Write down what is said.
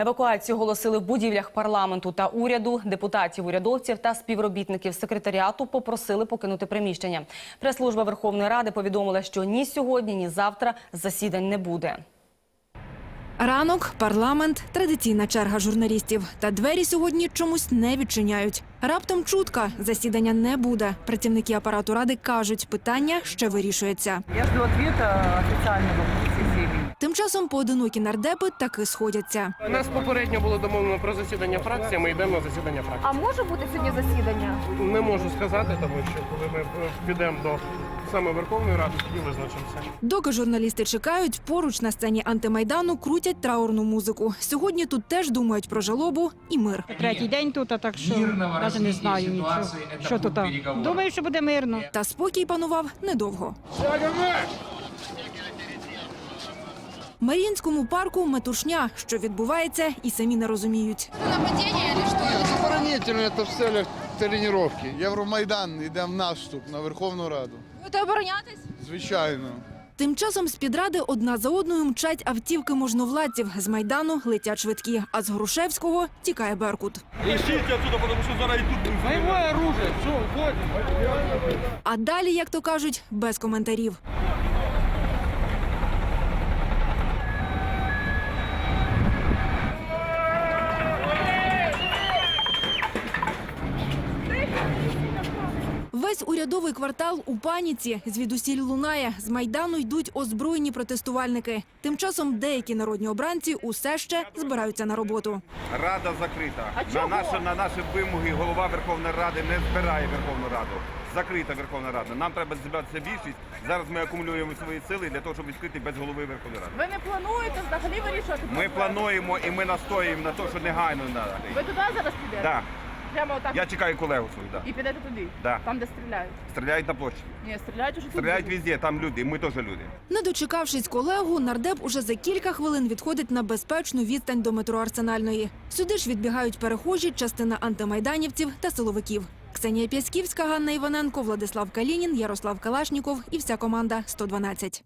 Евакуацію оголосили в будівлях парламенту та уряду. Депутатів, урядовців та співробітників секретаріату попросили покинути приміщення. Прес-служба Верховної Ради повідомила, що ні сьогодні, ні завтра засідань не буде. Ранок, парламент, традиційна черга журналістів. Та двері сьогодні чомусь не відчиняють. Раптом чутка засідання не буде. Працівники апарату ради кажуть, питання ще вирішується. Я жду ответа официального в сессии. Тим часом поодинокі нардепи таки сходяться. У нас попередньо було домовлено про засідання фракції. Ми йдемо на засідання фракції. А може бути сьогодні засідання? Не можу сказати, тому що коли ми підемо до саме Верховної Ради, тоді визначимося. Доки журналісти чекають, поруч на сцені антимайдану крутять траурну музику. Сьогодні тут теж думають про жалобу і мир. Третій день тут, а так що навіть не знаю нічого. Що тут? Думаю, що буде мирно. Та спокій панував недовго. В Маріїнському парку метушня, що відбувається, і самі не розуміють. Оборонительно это в целях тренировки. Євромайдан йде в наступ на Верховну Раду. Будете оборонятись? Звичайно. Тим часом з під ради одна за одною мчать автівки можновладців. З майдану летять швидкі, а з Грушевського тікає Беркут. А далі, як то кажуть, без коментарів. Весь урядовий квартал у паніці. Звідусіль лунає. З майдану йдуть озброєні протестувальники. Тим часом деякі народні обранці усе ще збираються на роботу. Рада закрита. на, наші, на наші вимоги голова Верховної Ради не збирає Верховну Раду. Закрита Верховна Рада. Нам треба зібратися більшість. Зараз ми акумулюємо свої сили для того, щоб відкрити без голови Верховної Ради. Ви не плануєте взагалі вирішувати? Ми плануємо і ми настоїмо на те, що негайно треба. Ви туди зараз підете? Да. Прямо отак? Я чекаю колегу свою. Да. І підете туди? Да. Там, де стріляють? Стріляють на площі. Ні, стріляють уже тут. Стріляють везде, там люди, і ми теж люди. Не дочекавшись колегу, нардеп уже за кілька хвилин відходить на безпечну відстань до метро Арсенальної. Сюди ж відбігають перехожі, частина антимайданівців та силовиків. Ксенія Пясківська, Ганна Іваненко, Владислав Калінін, Ярослав Калашніков і вся команда 112.